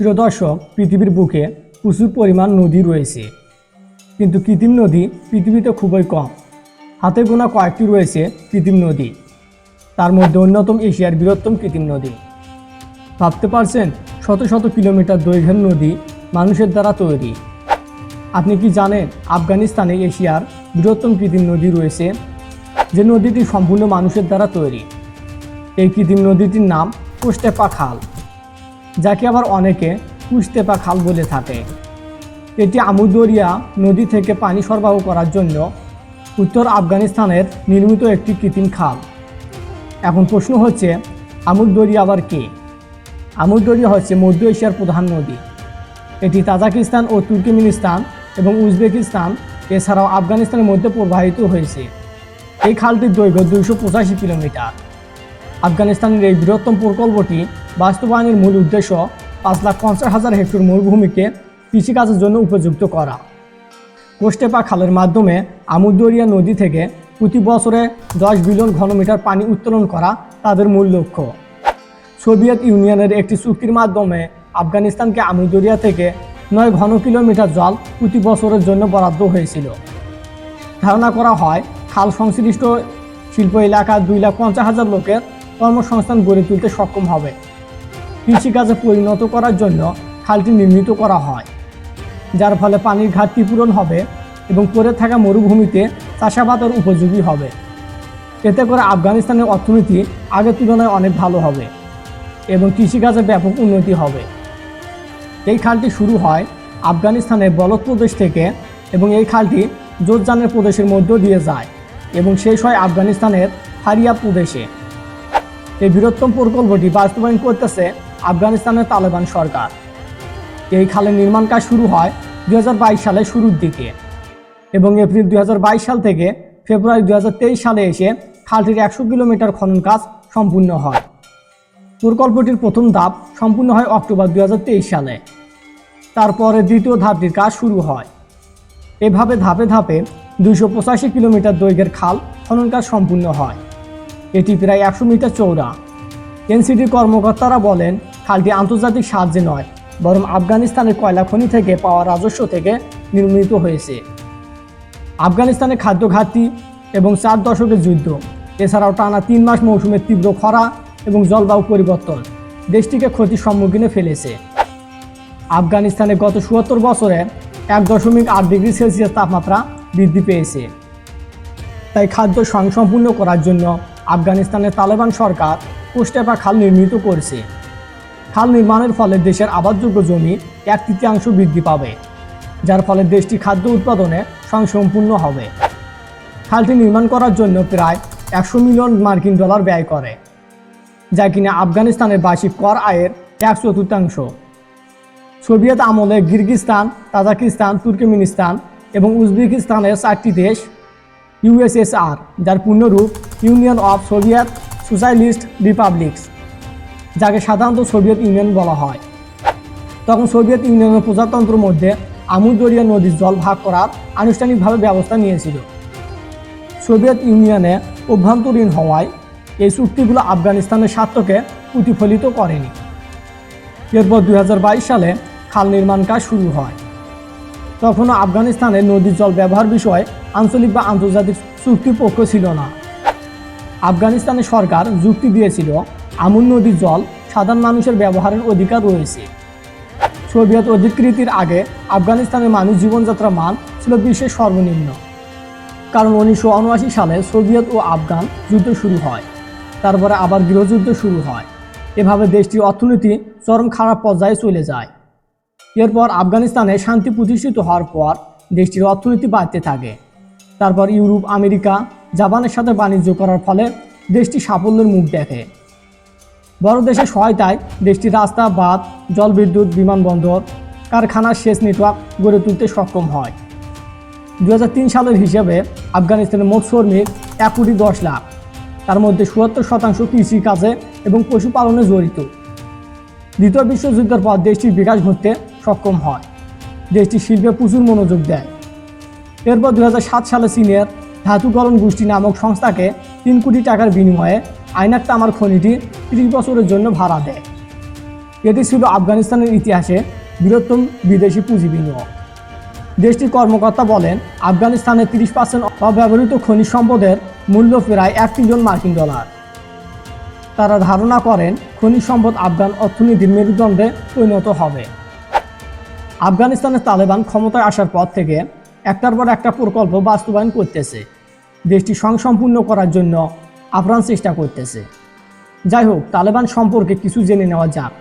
প্রিয় দর্শক, পৃথিবীর বুকে প্রচুর পরিমাণ নদী রয়েছে। কিন্তু কৃত্রিম নদী পৃথিবীতে খুবই কম। হাতে গোনা কয়েকটি রয়েছে কৃত্রিম নদী। তার মধ্যে অন্যতম এশিয়ার বৃহত্তম কৃত্রিম নদী। ভাবতে পারছেন, শত শত কিলোমিটার দৈর্ঘ্যের নদী মানুষের দ্বারা তৈরি। আপনি কি জানেন আফগানিস্তানে এশিয়ার বৃহত্তম কৃত্রিম নদী রয়েছে, যে নদীটি সম্পূর্ণ মানুষের দ্বারা তৈরি? এই কৃত্রিম নদীটির নাম কোস্টেপা খাল যাকে আবার অনেকে কুস্তেপা খাল বলে থাকে। এটি আমুদরিয়া নদী থেকে পানি সরবরাহ করার জন্য উত্তর আফগানিস্তানের নির্মিত একটি কৃত্রিম খাল। এখন প্রশ্ন হচ্ছে, আমুদরিয়া আবার কে? আমুদরিয়া হচ্ছে মধ্য এশিয়ার প্রধান নদী। এটি তাজাকিস্তান ও তুর্কমেনিস্তান এবং উজবেকিস্তান, এছাড়াও আফগানিস্তানের মধ্যে প্রবাহিত হয়েছে। এই খালটির দৈর্ঘ্য দুইশো পঁচাশি কিলোমিটার। আফগানিস্তানের এই বৃহত্তম প্রকল্পটি বাস্তবায়নের মূল উদ্দেশ্য পাঁচ লাখ পঞ্চাশ হাজার হেক্টর মরুভূমিকে কৃষিকাজের জন্য উপযুক্ত করা। কোস্টেপা খালের মাধ্যমে আমুদরিয়া নদী থেকে প্রতি বছরে দশ বিলিয়ন ঘনমিটার পানি উত্তোলন করা তাদের মূল লক্ষ্য। সোভিয়েত ইউনিয়নের একটি চুক্তির মাধ্যমে আফগানিস্তানকে আমুদরিয়া থেকে নয় ঘন কিলোমিটার জল প্রতি বছরের জন্য বরাদ্দ হয়েছিল। ধারণা করা হয়, খাল সংশ্লিষ্ট শিল্প এলাকা দুই লাখ পঞ্চাশ হাজার লোকের কর্মসংস্থান গড়ে তুলতে সক্ষম হবে। কৃষিকাজে পরিণত করার জন্য খালটি নির্মিত করা হয়, যার ফলে পানির ঘাটতি পূরণ হবে এবং পড়ে থাকা মরুভূমিতে চাষাবাদের উপযোগী হবে। এতে করে আফগানিস্তানের অর্থনীতি আগের তুলনায় অনেক ভালো হবে এবং কৃষিকাজে ব্যাপক উন্নতি হবে। এই খালটি শুরু হয় আফগানিস্তানের বলদ প্রদেশ থেকে এবং এই খালটি জোরজানের প্রদেশের মধ্য দিয়ে যায় এবং শেষ হয় আফগানিস্তানের হারিয়া প্রদেশে। এই বৃহত্তম প্রকল্পটি বাস্তবায়ন করতেছে আফগানিস্তানের তালেবান সরকার। এই খালের নির্মাণ কাজ শুরু হয় বাইশ সালের শুরুর দিকে এবং এপ্রিল দুই হাজার বাইশ সাল থেকে ফেব্রুয়ারি দুহাজার তেইশ সালে এসে খালটির একশো কিলোমিটার খনন কাজ সম্পূর্ণ হয়। প্রকল্পটির প্রথম ধাপ সম্পূর্ণ হয় অক্টোবর দুই হাজার তেইশ সালে। তারপরে দ্বিতীয় ধাপটির কাজ শুরু হয়। এভাবে ধাপে ধাপে দুইশো পঁচাশি কিলোমিটার দৈর্ঘ্যের খাল খনন কাজ সম্পূর্ণ হয়। এটি প্রায় একশো মিটার চৌড়া এনসিডির কর্মকর্তারা বলেন, খালটি আন্তর্জাতিক সাহায্যে নয়, বরং আফগানিস্তানের কয়লা খনি থেকে পাওয়া রাজস্ব থেকে নির্মিত হয়েছে। আফগানিস্তানের খাদ্য ঘাটতি এবং চার দশকের যুদ্ধ, এছাড়াও টানা তিন মাস মৌসুমের তীব্র খরা এবং জলবায়ু পরিবর্তন দেশটিকে ক্ষতির সম্মুখীনে ফেলেছে। আফগানিস্তানে গত চুয়াত্তর বছরে এক দশমিক আট ডিগ্রি সেলসিয়াস তাপমাত্রা বৃদ্ধি পেয়েছে। তাই খাদ্য স্বয়ংসম্পূর্ণ করার জন্য আফগানিস্তানের তালেবান সরকার কোস্টেপা খাল নির্মিত করছে। খাল নির্মাণের ফলে দেশের আবাদযোগ্য জমি এক তৃতীয়াংশ বৃদ্ধি পাবে, যার ফলে দেশটি খাদ্য উৎপাদনে স্বয়ংসম্পূর্ণ হবে। খালটি নির্মাণ করার জন্য প্রায় একশো মিলিয়ন মার্কিন ডলার ব্যয় করে, যা কিনা আফগানিস্তানের বার্ষিক কর আয়ের এক চতুর্থাংশ। সোভিয়েত আমলে কিরগিস্তান তাজাকিস্তান, তুর্কমেনিস্তান এবং উজবেকিস্তানের চারটি দেশ ইউএসএসআর যার পূর্ণরূপ Union of Soviet Socialist Republics, যাকে সাধারণত সোভিয়েত ইউনিয়ন বলা হয়। তখন সোভিয়েত ইউনিয়নের প্রজাতন্ত্রের মধ্যে আমুদরিয়া নদীর জল ভাগ করার আনুষ্ঠানিকভাবে ব্যবস্থা নিয়েছিল। সোভিয়েত ইউনিয়নে অভ্যন্তরীণ হওয়ায় এই চুক্তিগুলো আফগানিস্তানের স্বার্থকে প্রতিফলিত করেনি। এরপর দু হাজার বাইশ সালে খাল নির্মাণ কাজ শুরু হয়। তখনও আফগানিস্তানের নদীর জল ব্যবহার বিষয়ে আঞ্চলিক বা আন্তর্জাতিক চুক্তিপক্ষ ছিল না। আফগানিস্তানের সরকার যুক্তি দিয়েছিল আমুন নদীর জল সাধারণ মানুষের ব্যবহারের অধিকার রয়েছে। সোভিয়েত অধিকৃতির আগে আফগানিস্তানের মানুষ জীবনযাত্রার মান ছিল বিশ্বের সর্বনিম্ন। কারণ উনিশশো উনআশি সালে সোভিয়েত ও আফগান যুদ্ধ শুরু হয়, তারপরে আবার গৃহযুদ্ধ শুরু হয়। এভাবে দেশটির অর্থনীতি চরম খারাপ পর্যায়ে চলে যায়। এরপর আফগানিস্তানে শান্তি প্রতিষ্ঠিত হওয়ার পর দেশটির অর্থনীতি বাড়তে থাকে। তারপর ইউরোপ, আমেরিকা জাপানের সাথে বাণিজ্য করার ফলে দেশটি সাফল্যের মুখ দেখে। বড় দেশের সহায়তায় দেশটির রাস্তা, বাঁধ, জলবিদ্যুৎ, বিমানবন্দর কারখানার সেচ নেটওয়ার্ক গড়ে তুলতে সক্ষম হয়। দু হাজার তিন সালের হিসেবে আফগানিস্তানের মোট শ্রমিক এক কোটি দশ লাখ। তার মধ্যে চুয়াত্তর শতাংশ কৃষি কাজে এবং পশুপালনে জড়িত। দ্বিতীয় বিশ্বযুদ্ধের পর দেশটির বিকাশ ঘটতে সক্ষম হয়। দেশটি শিল্পে প্রচুর মনোযোগ দেয়। এরপর দুই হাজার সাত সালে চীনের ধাতুকরণ গোষ্ঠী নামক সংস্থাকে তিন কোটি টাকার বিনিময়ে আইনাক তামার খনিটি ত্রিশ বছরের জন্য ভাড়া দেয়। এটি ছিল আফগানিস্তানের ইতিহাসে বৃহত্তম বিদেশি পুঁজি বিনিয়োগ। দেশটির কর্মকর্তা বলেন, আফগানিস্তানে তিরিশ পার্সেন্ট অব্যবহৃত খনিজ সম্পদের মূল্য প্রায় এক ট্রিলিয়ন মার্কিন ডলার। তারা ধারণা করেন, খনিজ সম্পদ আফগান অর্থনীতির মেরুদণ্ডে পরিণত হবে। আফগানিস্তানের তালেবান ক্ষমতায় আসার পর থেকে একটার পর একটা প্রকল্প বাস্তবায়ন করতেছে। দেশটি স্বয়ংসম্পূর্ণ করার জন্য আপ্রাণ চেষ্টা করতেছে। যাই হোক, তালেবান সম্পর্কে কিছু জেনে নেওয়া যাক।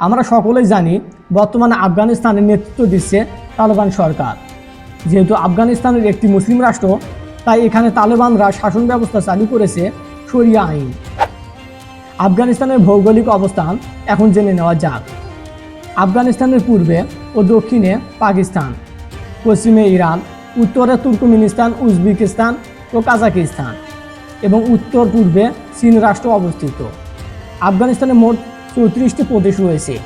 আমরা সকলেই জানি, বর্তমানে আফগানিস্তানের নেতৃত্ব দিচ্ছে তালেবান সরকার। যেহেতু আফগানিস্তানের একটি মুসলিম রাষ্ট্র, তাই এখানে তালেবানরা শাসন ব্যবস্থা চালু করেছে শরিয়া আইন। আফগানিস্তানের ভৌগোলিক অবস্থান এখন জেনে নেওয়া যাক। আফগানিস্তানের পূর্বে ও দক্ষিণে পাকিস্তান, পশ্চিমে ইরান উত্তরে তুর্কমেনিস্তান, উজবেকিস্তান ও কাজাকিস্তান এবং উত্তর পূর্বে চীন রাষ্ট্র অবস্থিত। আফগানিস্তানে মোট চৌত্রিশটি প্রদেশ রয়েছে।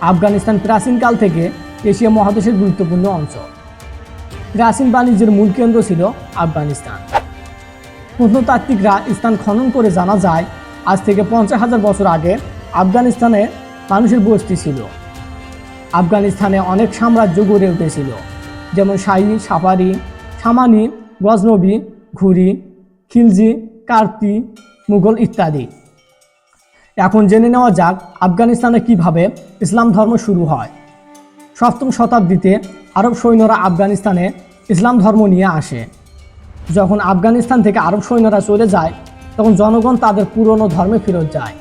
আফগানিস্তান প্রাচীনকাল থেকে এশিয়া মহাদেশের গুরুত্বপূর্ণ অঞ্চল প্রাচীন বাণিজ্যের মূল কেন্দ্র ছিল আফগানিস্তান। প্রত্নতাত্ত্বিকরা স্থান খনন করে জানা যায়, আজ থেকে পঞ্চাশ হাজার বছর আগে আফগানিস্তানে মানুষের বস্তি ছিল। আফগানিস্তানে অনেক সাম্রাজ্য গড়ে উঠেছিল। যেমন শাহী, সাফারি, সামানি, গজনবী, ঘুরি, খিলজি কার্তি মুঘল ইত্যাদি। এখন জেনে নেওয়া যাক আফগানিস্তানে কীভাবে ইসলাম ধর্ম শুরু হয়। সপ্তম শতাব্দীতে আরব সৈন্যরা আফগানিস্তানে ইসলাম ধর্ম নিয়ে আসে। যখন আফগানিস্তান থেকে আরব সৈন্যরা চলে যায়, তখন জনগণ তাদের পুরনো ধর্মে ফেরত যায়।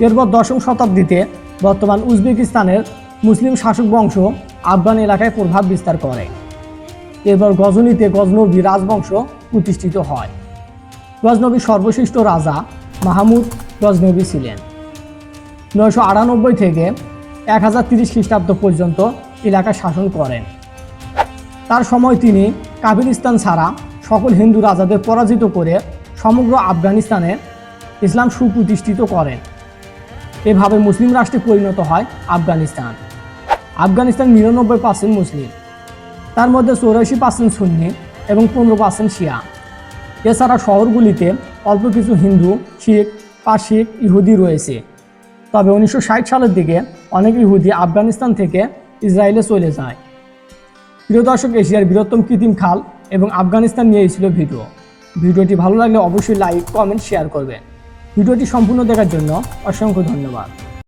এরপর দশম শতাব্দীতে বর্তমান উজবেকিস্তানের মুসলিম শাসক বংশ আফগান এলাকায় প্রভাব বিস্তার করে। এরপর গজনীতে গজনবী রাজবংশ প্রতিষ্ঠিত হয়। গজনবীর সর্বশ্রেষ্ঠ রাজা মাহমুদ গজনবী ছিলেন। নয়শো আটানব্বই থেকে এক হাজার তিরিশ খ্রিস্টাব্দ পর্যন্ত এলাকা শাসন করেন। তার সময় তিনি কাবিলিস্তান ছাড়া সকল হিন্দু রাজাদের পরাজিত করে সমগ্র আফগানিস্তানে ইসলাম সুপ্রতিষ্ঠিত করেন। এভাবে মুসলিম রাষ্ট্রে পরিণত হয় আফগানিস্তান। আফগানিস্তান নিরানব্বই পার্সেন্ট মুসলিম। তার মধ্যে চৌরাশি পার্সেন্ট সুন্নি এবং পনেরো পার্সেন্ট শিয়া। এছাড়া শহরগুলিতে অল্প কিছু হিন্দু, শিখ পার্সিক ইহুদি রয়েছে। তবে উনিশশো ষাট সালের দিকে অনেক ইহুদি আফগানিস্তান থেকে ইসরায়েলে চলে যায়। প্রিয় দর্শক, এশিয়ার বৃহত্তম কৃত্রিম খাল এবং আফগানিস্তান নিয়েই ছিল ভিডিও। ভিডিওটি ভালো লাগলে অবশ্যই লাইক, কমেন্ট, শেয়ার করবেন। ভিডিওটি সম্পূর্ণ দেখার জন্য অসংখ্য ধন্যবাদ।